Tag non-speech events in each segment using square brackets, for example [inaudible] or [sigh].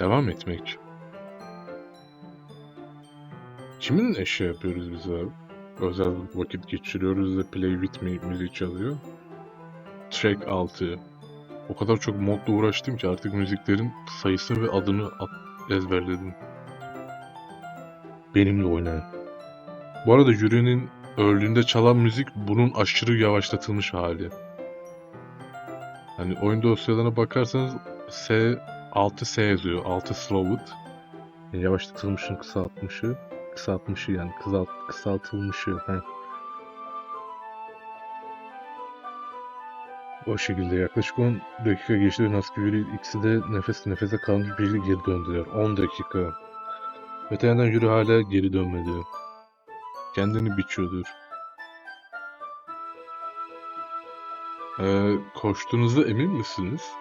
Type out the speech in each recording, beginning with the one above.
Devam etmek. Kiminle şey yapıyoruz biz abi? Özel vakit geçiriyoruz da Play With Me müzik çalıyor. Track 6. O kadar çok modla uğraştım ki artık müziklerin sayısını ve adını ezberledim. Benimle oynayan. Bu arada jürinin Early'inde çalan müzik bunun aşırı yavaşlatılmış hali. Hani oyun dosyalarına bakarsanız S 6S yazıyor. 6 slowed. Yani yavaşlatılmışın kısaltmışı. Kısaltmışı yani kısalt, kısaltılmışı. Heh. O şekilde yaklaşık 10 dakika geçti ve Naskiviri ikisi de nefes nefese kalmış bir şekilde geri döndüler. 10 dakika. Öte yandan Yuri hala geri dönmedi. Kendini biçiyordur. Ee, koştuğunuzda emin misiniz?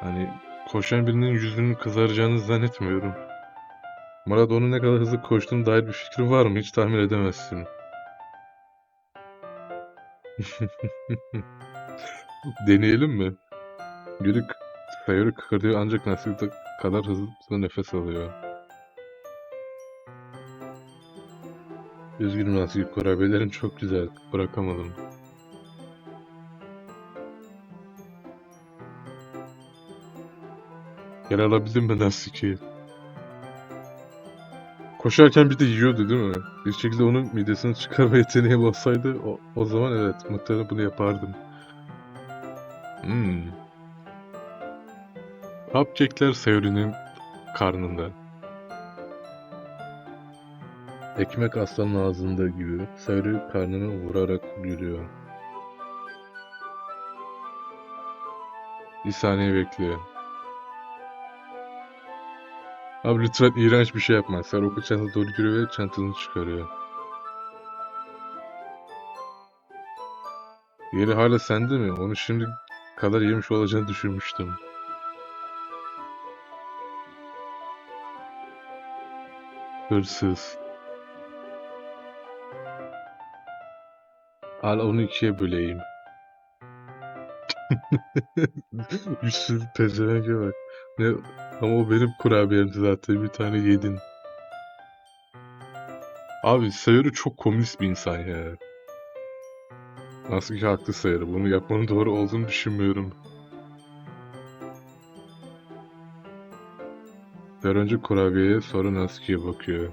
Hani koşan birinin yüzünün kızaracağını zannetmiyorum. Maradona'nın ne kadar hızlı koştuğuna dair bir fikrin var mı? Hiç tahmin edemezsin. [laughs] Deneyelim mi? Yürü sayırı kıkırdıyor ancak nasıl kadar hızlı nefes alıyor. Üzgünüm Nasıl kurabiyelerin çok güzel. Bırakamadım. Yer alabildim mi Nasuki? Koşarken bir de yiyordu değil mi? Bir şekilde onun midesini çıkarma [laughs] yeteneği olsaydı o, o zaman evet muhtemelen bunu yapardım. Hmm. Cupcake'ler Sayori'nin karnında. Ekmek aslanın ağzında gibi Sayori karnını vurarak gülüyor. Bir saniye bekliyor. Abi lütfen iğrenç bir şey yapma. Sen okul çantasına doğru yürüyor ve çantasını çıkarıyor. Yeri hala sende mi? Onu şimdi kadar yemiş olacağını düşünmüştüm. Hırsız. Al onu ikiye böleyim. [laughs] Yüzsüz pezevenge bak. Ne, ama o benim kurabiyemdi zaten. Bir tane yedin. Abi Sayori çok komünist bir insan ya. Nasıl ki haklı Sayori. Bunu yapmanın doğru olduğunu düşünmüyorum. Der önce kurabiyeye sonra Natsuki'ye bakıyor.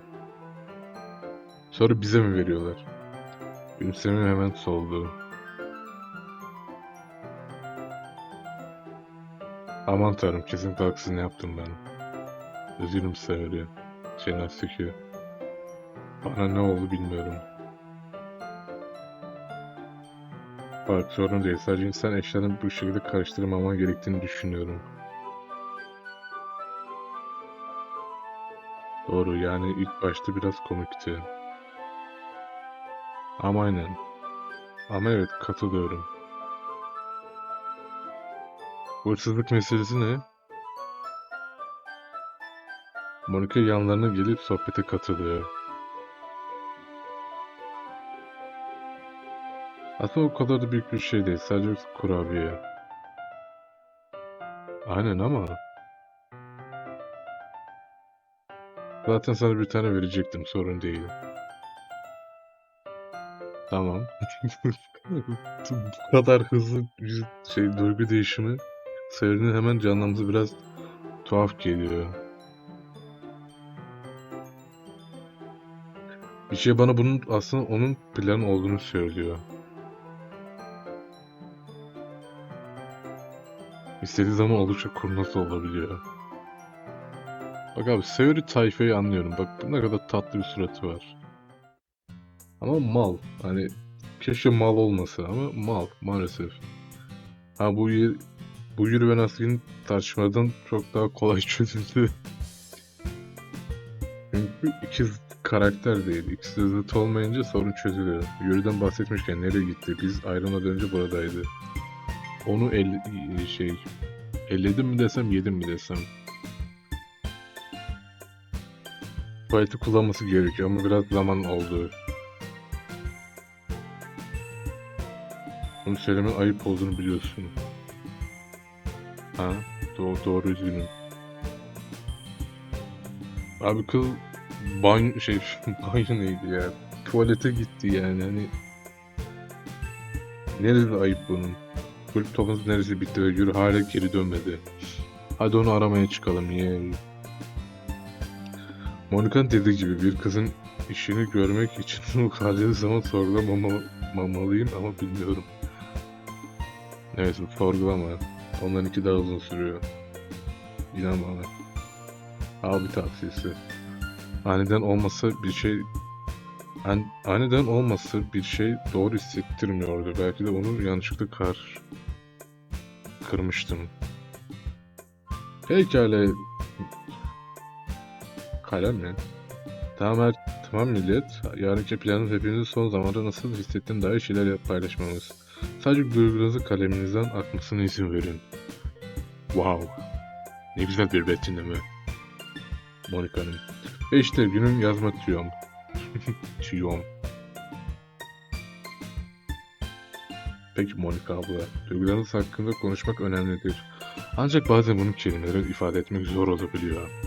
Sonra bize mi veriyorlar? Gülümseme hemen soldu. Aman tanrım kesinlikle haksız ne yaptım ben. Üzgünüm Sayori. Şey Natsuki. Bana ne oldu bilmiyorum. Bak sorun değil. Sadece insan eşyalarını bu şekilde karıştırmaman gerektiğini düşünüyorum. Doğru yani ilk başta biraz komikti. Ama aynen. Ama evet katılıyorum. Hırsızlık meselesi ne? Monika yanlarına gelip sohbete katılıyor. Aslında o kadar da büyük bir şey değil. Sadece kurabiye. Aynen ama. Zaten sana bir tane verecektim. Sorun değil. Tamam. [laughs] Bu kadar hızlı bir şey duygu değişimi Sayori'nin hemen canlanması biraz tuhaf geliyor. Bir şey bana bunun aslında onun plan olduğunu söylüyor. İstediği zaman oldukça kurnaz olabiliyor. Bak abi Sayori tayfayı anlıyorum. Bak ne kadar tatlı bir suratı var. Ama mal. Hani keşke mal olmasa ama mal maalesef. Ha bu bu Yuri ve Nasuke'nin tartışmadan çok daha kolay [laughs] çözüldü. Çünkü ikiz karakter değil. İkisi de zıt olmayınca sorun çözülüyor. Yuri'den bahsetmişken nereye gitti? Biz ayrılmadan önce buradaydı. Onu el, şey elledim mi desem yedim mi desem. Tuvaleti kullanması gerekiyor ama biraz zaman oldu. Bunu söylemen ayıp olduğunu biliyorsun. Ha, doğru, doğru üzgünüm. Abi kız banyo şey [laughs] banyo neydi ya? Tuvalete gitti yani hani. Neresi ayıp bunun? Kulüp toplantısı neresi bitti ve yürü hala geri dönmedi. Hadi onu aramaya çıkalım niye? Monika'nın dediği gibi bir kızın işini görmek için [laughs] harcadığı zaman sorgulamamalıyım ama bilmiyorum. Evet sorgulama. Onların iki daha uzun sürüyor. İnan bana. Abi tavsiyesi. Aniden olmasa bir şey an, aniden olmasa bir şey doğru hissettirmiyordu. Belki de onu yanlışlıkla kar kırmıştım. Pekala. Kalem mi? Tamam her, tamam millet. Yarınki planım hepimizin son zamanda nasıl hissettiğini dair şeyler paylaşmamız. Sadece duygularınızı kaleminizden akmasına izin verin. Wow. Ne güzel bir betimleme. Monika'nın. Ve işte günün yazma tüyom. [laughs] tüyom. Peki Monika abla, duygularınız hakkında konuşmak önemlidir. Ancak bazen bunu kelimelere ifade etmek zor olabiliyor.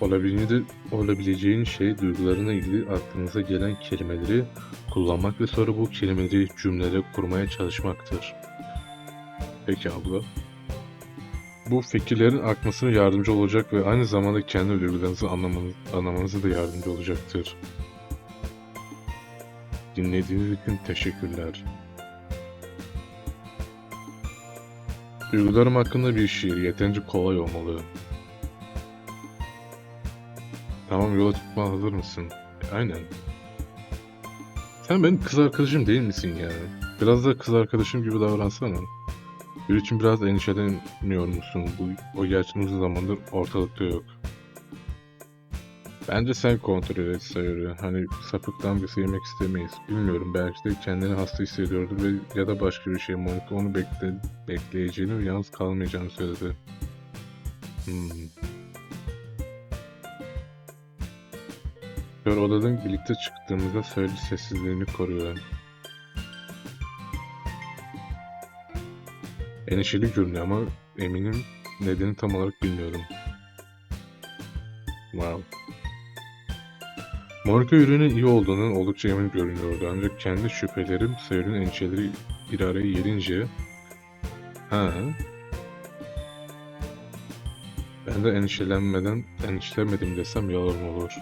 Olabildiğinde, olabileceğin şey duygularına ilgili aklınıza gelen kelimeleri kullanmak ve sonra bu kelimeleri cümlede kurmaya çalışmaktır. Peki abla. Bu fikirlerin akmasına yardımcı olacak ve aynı zamanda kendi duygularınızı anlamanız, anlamanıza da yardımcı olacaktır. Dinlediğiniz için teşekkürler. Duygularım hakkında bir şiir yeterince kolay olmalı. Tamam yola çıkma hazır mısın? E, aynen. Sen benim kız arkadaşım değil misin ya? Biraz da kız arkadaşım gibi davransana. Bir için biraz endişelenmiyor musun? Bu, o gerçekten uzun zamandır ortalıkta yok. Bence sen kontrol et sayarı. Hani sapık damgası yemek istemeyiz. Bilmiyorum belki de kendini hasta hissediyordur ve ya da başka bir şey. Monica onu bekle, bekleyeceğini ve yalnız kalmayacağını söyledi. Hmm. Kör odadan birlikte çıktığımızda söyle sessizliğini koruyor. Endişeli görünüyor ama eminim nedeni tam olarak bilmiyorum. Wow. Monica ürünün iyi olduğundan oldukça emin görünüyordu ancak kendi şüphelerim Sayır'ın endişeleri bir araya gelince ha ben de endişelenmeden endişelenmedim desem yalan olur.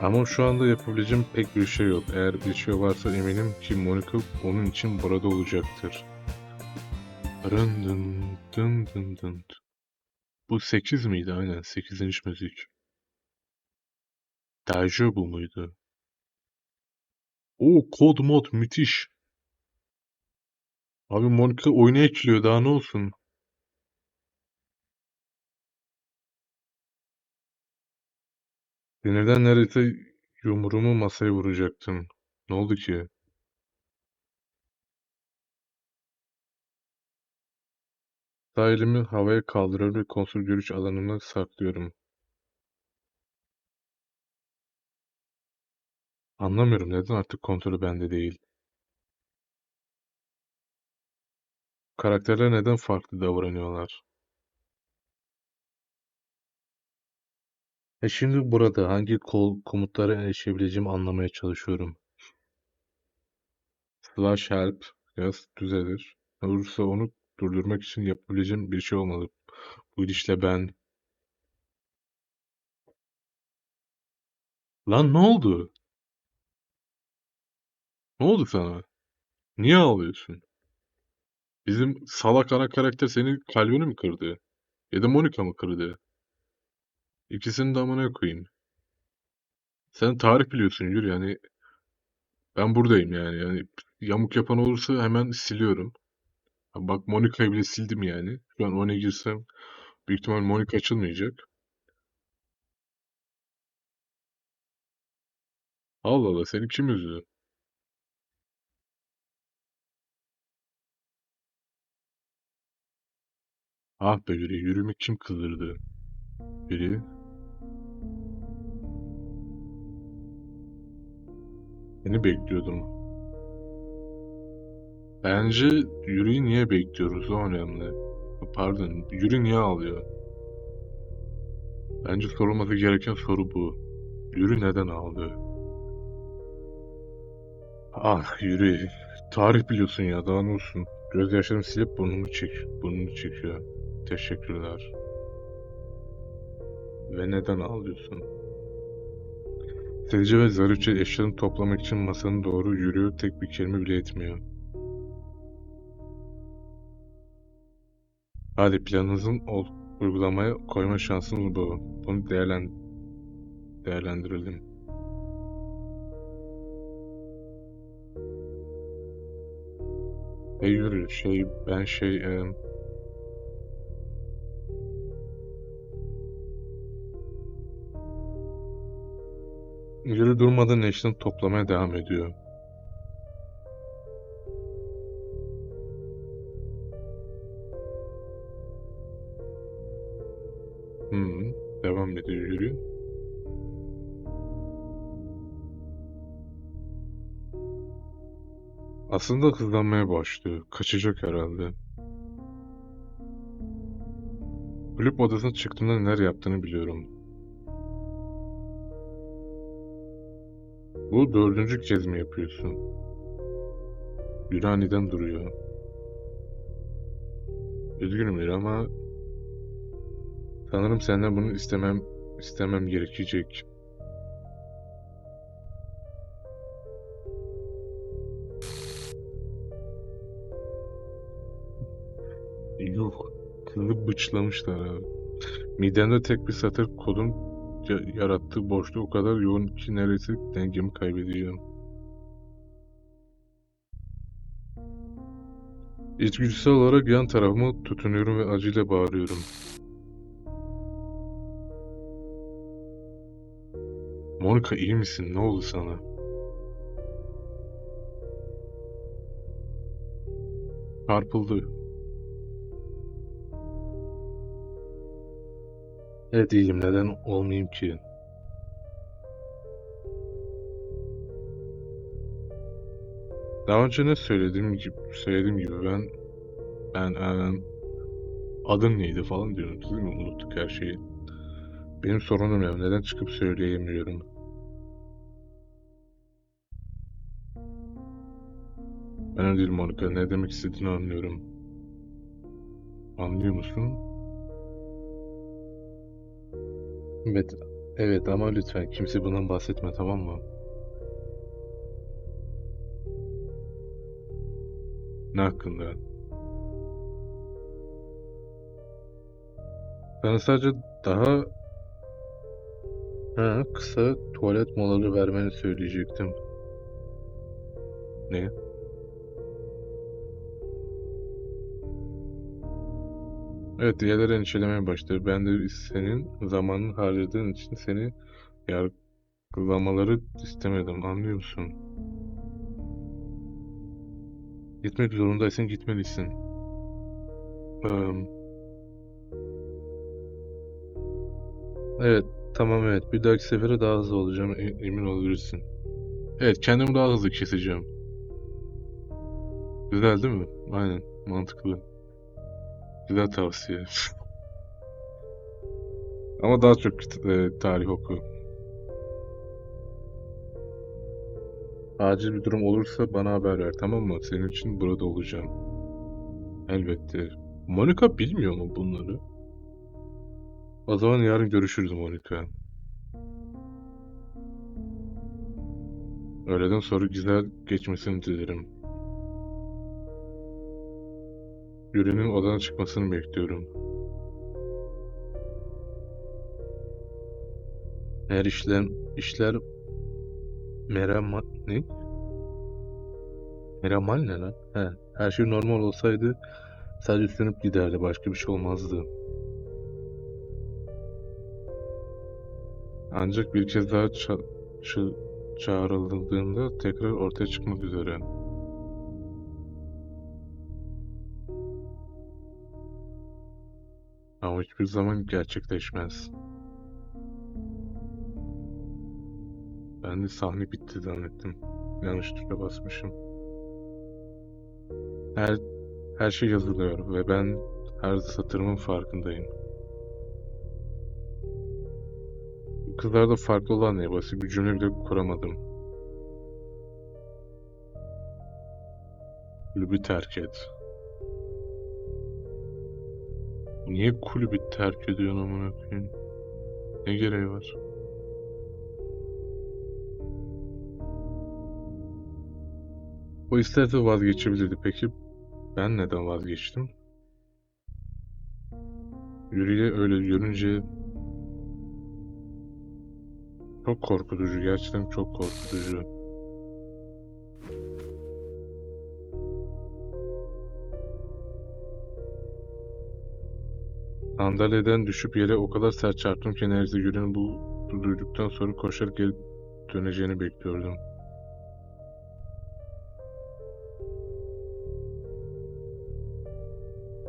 Ama şu anda yapabileceğim pek bir şey yok. Eğer bir şey varsa eminim ki Monica onun için burada olacaktır. Dın dın dın dın dın. Bu 8 miydi? Aynen 8. müzik. Deja bu muydu? Oo kod mod müthiş. Abi Monica oyuna ekliyor daha ne olsun. Sinirden neredeyse yumruğumu masaya vuracaktım. Ne oldu ki? Sağ elimi havaya kaldırıyorum ve konsol görüş alanına saklıyorum. Anlamıyorum neden artık kontrolü bende değil. Karakterler neden farklı davranıyorlar? E şimdi burada hangi kol komutlara erişebileceğimi anlamaya çalışıyorum. Slash help yaz düzelir. Olursa onu durdurmak için yapabileceğim bir şey olmalı. Bu gidişle ben... Lan ne oldu? Ne oldu sana? Niye ağlıyorsun? Bizim salak ana karakter senin kalbini mi kırdı? Ya da Monica mı kırdı? İkisini de amına koyayım. Sen tarih biliyorsun yürü yani. Ben buradayım yani. Yani yamuk yapan olursa hemen siliyorum. Bak Monica'yı bile sildim yani. Şu an oyuna girsem büyük ihtimal Monica açılmayacak. Allah Allah seni kim üzdü? Ah be yürü, yürüme kim kızdırdı? Yürü. Seni bekliyordum. Bence Yuri'yi niye bekliyoruz? O önemli. Pardon, Yuri niye ağlıyor? Bence sorulması gereken soru bu. Yuri neden ağlıyor? Ah Yuri, tarih biliyorsun ya daha ne olsun. Gözyaşlarımı silip burnumu çek, burnunu çekiyor. Teşekkürler. Ve neden ağlıyorsun? Sedici ve zarifçe eşyalarını toplamak için masanın doğru yürüyor, tek bir kelime bile etmiyor. Hadi planınızın ol, uygulamaya koyma şansınız bu. Bunu değerlen, değerlendirelim. Hey yürü, şey, ben şey, e, yürü durmadan eşyalarını toplamaya devam ediyor. Hmm, devam ediyor yürü. Aslında hızlanmaya başlıyor. Kaçacak herhalde. Kulüp odasına çıktığında neler yaptığını biliyorum. Bu dördüncü kez mi yapıyorsun? Yürü aniden duruyor. Üzgünüm Yürü ama sanırım senden bunu istemem istemem gerekecek. Yok. Kızı bıçlamışlar abi. Midemde tek bir satır kodun yarattığı boşluk o kadar yoğun ki neredeyse dengemi kaybediyorum. İçgüdüsel olarak yan tarafıma tutunuyorum ve acıyla bağırıyorum. Monica iyi misin? Ne oldu sana? Çarpıldı. Evet iyiyim. Neden olmayayım ki? Daha önce ne söylediğim gibi, söylediğim gibi ben ben eee, adın neydi falan diyorum. Değil mi? Unuttuk her şeyi. Benim sorunum ya. Neden çıkıp söyleyemiyorum? Ben değil Monica. Ne demek istediğini anlıyorum. Anlıyor musun? Evet. Evet ama lütfen kimse bundan bahsetme tamam mı? Ne hakkında? Sana sadece daha ha, kısa tuvalet molaları vermeni söyleyecektim. Ne? Evet, diğerleri endişelemeye başladı. Ben de senin zamanını harcadığın için seni yargılamaları istemedim. Anlıyor musun? Gitmek zorundaysan gitmelisin. Evet, tamam evet. Bir dahaki sefere daha hızlı olacağım. e- emin olabilirsin. Evet, kendimi daha hızlı keseceğim. Güzel değil mi? Aynen, mantıklı. Güzel tavsiye. [laughs] Ama daha çok e, tarih oku. Acil bir durum olursa bana haber ver, tamam mı? Senin için burada olacağım. Elbette. Monica bilmiyor mu bunları? O zaman yarın görüşürüz Monica. Öğleden sonra güzel geçmesini dilerim. Yuri'nin odadan çıkmasını bekliyorum. Eğer işler, işler Merama... Ne? Meramal ne lan? He, her şey normal olsaydı sadece üstlenip giderdi. Başka bir şey olmazdı. Ancak bir kez daha ça- çağrıldığında tekrar ortaya çıkmak üzere. Ama hiçbir zaman gerçekleşmez. Ben de sahne bitti zannettim. Yanlış tuşa basmışım. Her, her şey yazılıyor ve ben her satırımın farkındayım. Kızlarda farklı olan ne? Basit bir cümle bile kuramadım. Kulübü terk et. Niye kulübü terk ediyorsun amına koyayım? Ne gereği var? O isterse vazgeçebilirdi. Peki ben neden vazgeçtim? Yürüye öyle görünce çok korkutucu. Gerçekten çok korkutucu. Sandalyeden düşüp yere o kadar sert çarptım ki neredeyse Yürü'nün bu duyduktan sonra koşarak geri döneceğini bekliyordum.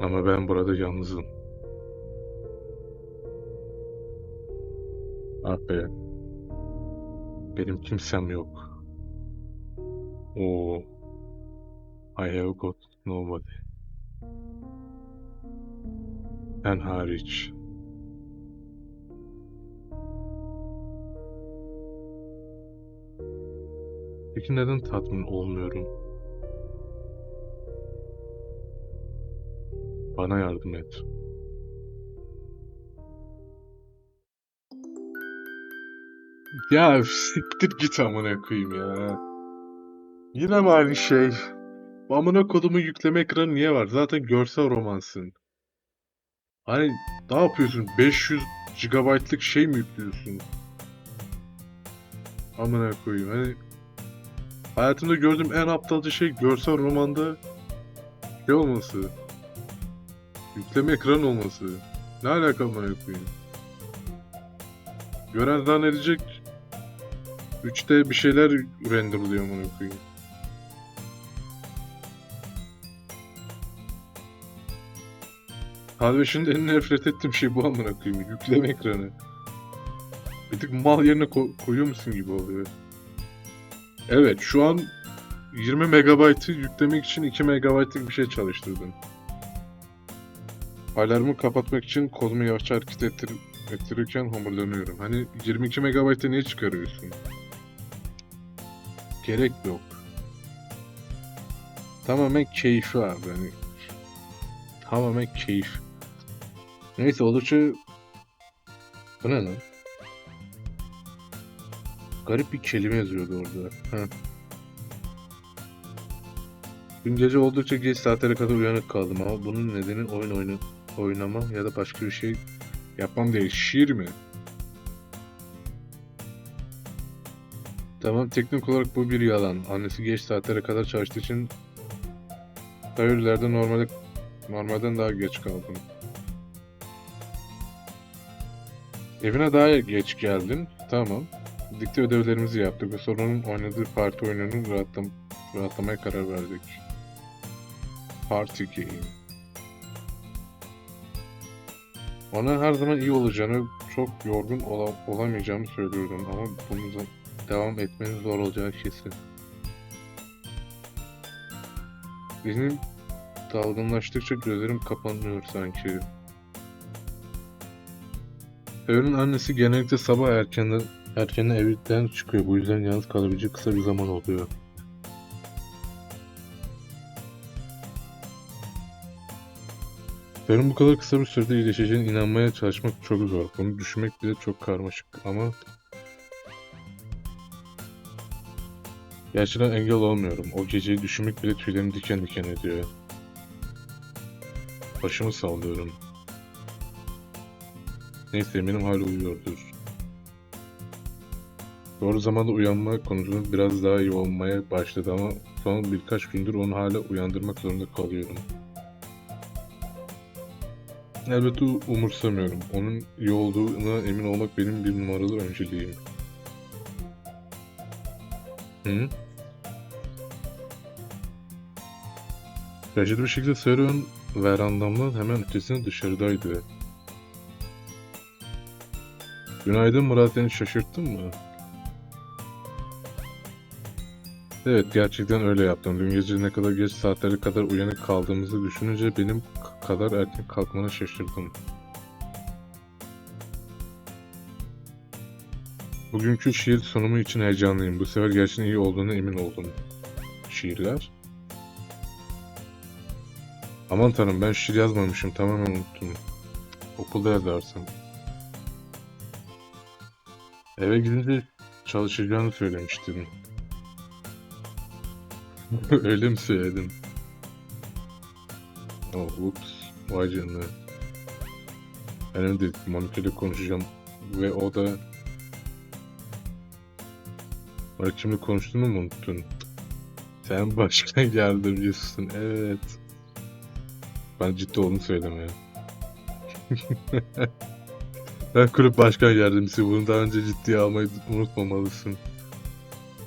Ama ben burada yalnızım. Ah be. Benim kimsem yok. Oo. I have got nobody. Ben hariç. Peki neden tatmin olmuyorum? Bana yardım et. Ya siktir git amına koyayım ya. Yine mi aynı şey? Amına kodumu yükleme ekranı niye var? Zaten görsel romansın. Hani ne yapıyorsun? 500 GB'lık şey mi yüklüyorsun? Amına koyayım. Hani hayatımda gördüğüm en aptalca şey görsel romanda şey olması. Yükleme ekran olması. Ne alaka amına koyayım? Gören zannedecek 3D bir şeyler renderlıyor amına koyayım. Halveş'in en nefret ettiğim şey bu amına koyayım. Yükleme ekranı. Bir tık mal yerine ko- koyuyor musun gibi oluyor. Evet şu an 20 megabaytı yüklemek için 2 megabaytlık bir şey çalıştırdım. Alarmı kapatmak için kolumu yavaşça hareket ettir ettirirken homurdanıyorum. Hani 22 megabaytı niye çıkarıyorsun? Gerek yok. Tamamen keyfi abi hani. Tamamen keyif. Neyse oldukça... Bu ne lan? Garip bir kelime yazıyordu orada. Heh. Dün gece oldukça geç saatlere kadar uyanık kaldım ama bunun nedeni oyun oyunu oynamam ya da başka bir şey yapmam değil. Şiir mi? Tamam teknik olarak bu bir yalan. Annesi geç saatlere kadar çalıştığı için Hayırlerde normalde normalden daha geç kaldım. Evine daha geç geldin. Tamam. Birlikte ödevlerimizi yaptık ve sonra onun oynadığı parti oyununu rahatlam rahatlamaya karar verdik. Party game. Ona her zaman iyi olacağını, çok yorgun ola olamayacağımı söylüyordum ama bunu devam etmenin zor olacağı kesin. Benim dalgınlaştıkça gözlerim kapanıyor sanki. Evin annesi genellikle sabah erkenden erken evden çıkıyor. Bu yüzden yalnız kalabilecek kısa bir zaman oluyor. Benim bu kadar kısa bir sürede iyileşeceğine inanmaya çalışmak çok zor. Bunu düşünmek bile çok karmaşık ama Gerçekten engel olmuyorum. O geceyi düşünmek bile tüylerimi diken diken ediyor. Başımı sallıyorum. Neyse eminim hala uyuyordur. Doğru zamanda uyanma konusunda biraz daha iyi olmaya başladı ama son birkaç gündür onu hala uyandırmak zorunda kalıyorum. Elbette umursamıyorum. Onun iyi olduğuna emin olmak benim bir numaralı önceliğim. Hı? Şaşırtıcı bir şekilde Seron verandamdan hemen ötesine dışarıdaydı. Günaydın Murat seni şaşırttın mı? Evet gerçekten öyle yaptım. Dün gece ne kadar geç saatlere kadar uyanık kaldığımızı düşününce benim kadar erken kalkmana şaşırdım. Bugünkü şiir sunumu için heyecanlıyım. Bu sefer gerçekten iyi olduğuna emin oldum. Şiirler. Aman tanrım ben şiir yazmamışım. Tamamen unuttum. Okulda yazarsın. Eve gidince çalışacağını söylemiştin. [laughs] Öyle mi söyledin? Oh, ups. Vay canına. Benim de Monika konuşacağım ve o da... Bak şimdi konuştuğunu mu unuttun? Sen [laughs] başkan yardımcısın, evet. Ben ciddi olduğunu söyleme. [laughs] ben kulüp başkan yardımcısı. Bunu daha önce ciddiye almayı unutmamalısın.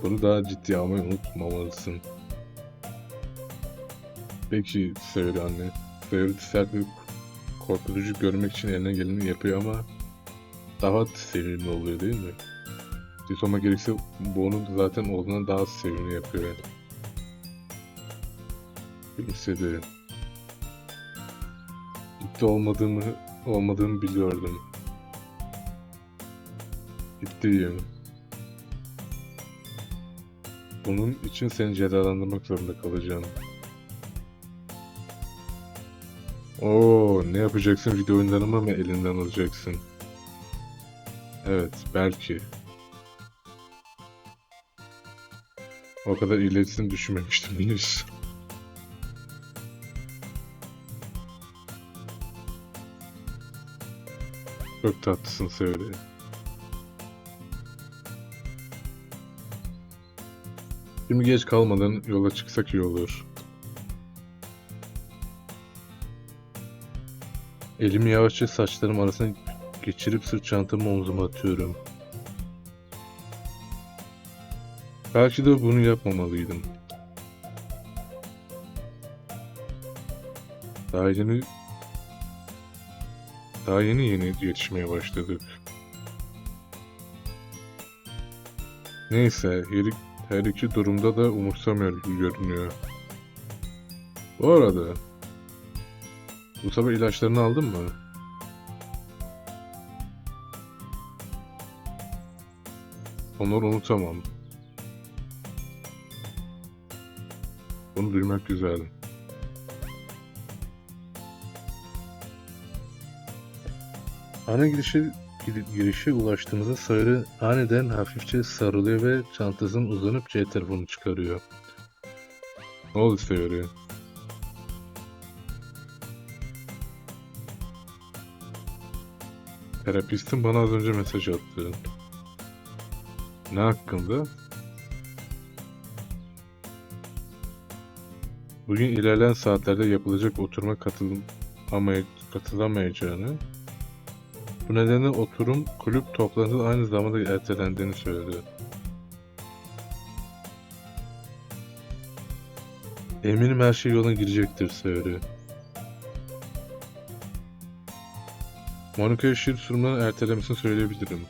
Bunu daha ciddiye almayı unutmamalısın. Peki Sevri anne. Sevri sert bir korkutucu görmek için eline geleni yapıyor ama daha sevimli oluyor değil mi? Ditoma gerekse bu onun zaten olduğundan daha sevimli yapıyor yani. Gülümsedi. Ciddi olmadığımı olmadığımı biliyordum. Ciddiyim. Bunun için seni cezalandırmak zorunda kalacağım. Oo, ne yapacaksın? Video oyunlarımı mı elinden alacaksın? Evet, belki. O kadar ilerisini düşünmemiştim henüz. Çok tatlısın söyle. Şimdi geç kalmadan yola çıksak iyi olur. Elimi yavaşça saçlarım arasına geçirip sırt çantamı omzuma atıyorum. Belki de bunu yapmamalıydım. Daha yeni daha yeni yeni yetişmeye başladık. Neyse, her, her iki durumda da umursamıyor gibi görünüyor. Bu arada, bu sabah ilaçlarını aldın mı? Onları unutamam. Bunu duymak güzel. Ana girişe gir- girişe ulaştığımızda Sayırı aniden hafifçe sarılıyor ve çantasından uzanıp cep telefonu çıkarıyor. Ne oldu Sayırı? Terapistin bana az önce mesaj attı. Ne hakkında? Bugün ilerleyen saatlerde yapılacak oturuma katılmamay katılamayacağını, bu nedenle oturum kulüp toplantısı aynı zamanda ertelendiğini söyledi. Eminim her şey yoluna girecektir söyledi. Monika'ya şiir sunumlarını ertelemesini söyleyebilirim.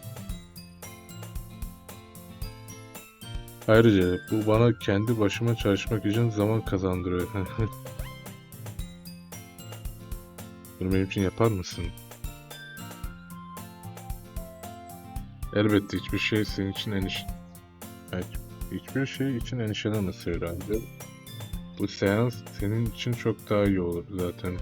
Ayrıca bu bana kendi başıma çalışmak için zaman kazandırıyor. [laughs] Bunu benim için yapar mısın? Elbette hiçbir şey senin için endişe... Evet, hiçbir şey için endişelenme herhalde. Bu seans senin için çok daha iyi olur zaten.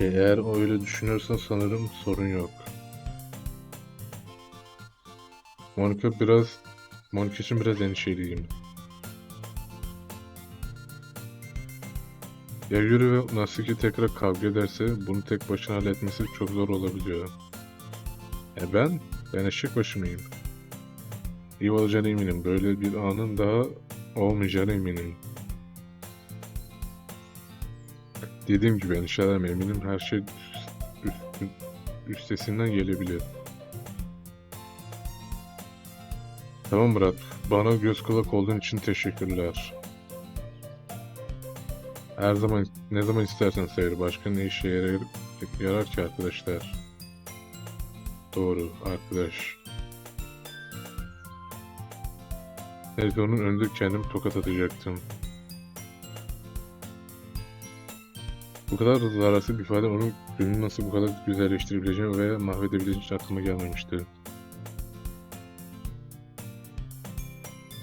Eğer öyle düşünüyorsan sanırım sorun yok. Monica biraz... Monica için biraz endişeliyim. Ya Yuri ve Nasuki tekrar kavga ederse bunu tek başına halletmesi çok zor olabiliyor. E ben? Ben eşek başı mıyım? İyi olacağına eminim. Böyle bir anın daha olmayacağına eminim. Dediğim gibi endişelenme eminim her şey üst, üstesinden gelebilir. Tamam Murat. Bana göz kulak olduğun için teşekkürler. Her zaman, ne zaman istersen sayır. Başka ne işe yarar, yarar ki arkadaşlar? Doğru, arkadaş. Evet onun önünde kendimi tokat atacaktım. Bu kadar zararsız bir ifade onun gününü nasıl bu kadar güzelleştirebileceğim veya mahvedebileceğim hiç aklıma gelmemişti.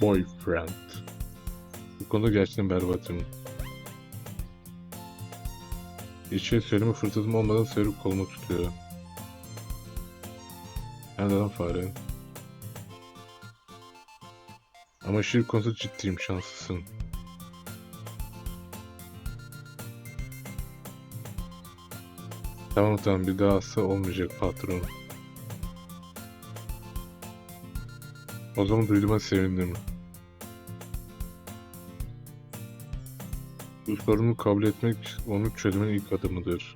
Boyfriend. Bu konuda gerçekten berbatım. Şey söyleme fırsatım olmadan sarıp kolumu tutuyor. Nereden fare? Ama şiir konusu ciddiyim şanslısın. Tamam tamam bir daha asla olmayacak patron. O zaman duyduğuma sevindim. Sorunu kabul etmek onu çözmenin ilk adımıdır.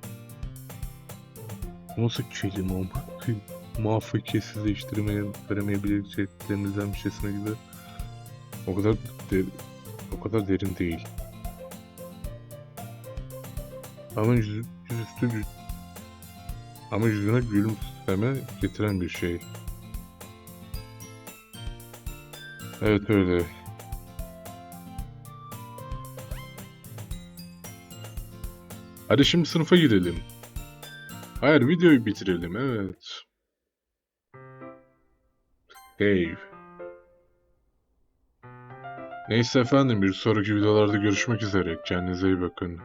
Nasıl kelime ama? [laughs] Muvaffakiyetsizleştirmeye veremeyebileceklerimizden bir şeysine gibi. O kadar de, o kadar derin değil. Ama yüz, yüzüstü gü- ama yüzüne gülümseme getiren bir şey. Evet öyle. Hadi şimdi sınıfa girelim. Hayır videoyu bitirelim evet. Dave. Neyse efendim bir sonraki videolarda görüşmek üzere. Kendinize iyi bakın.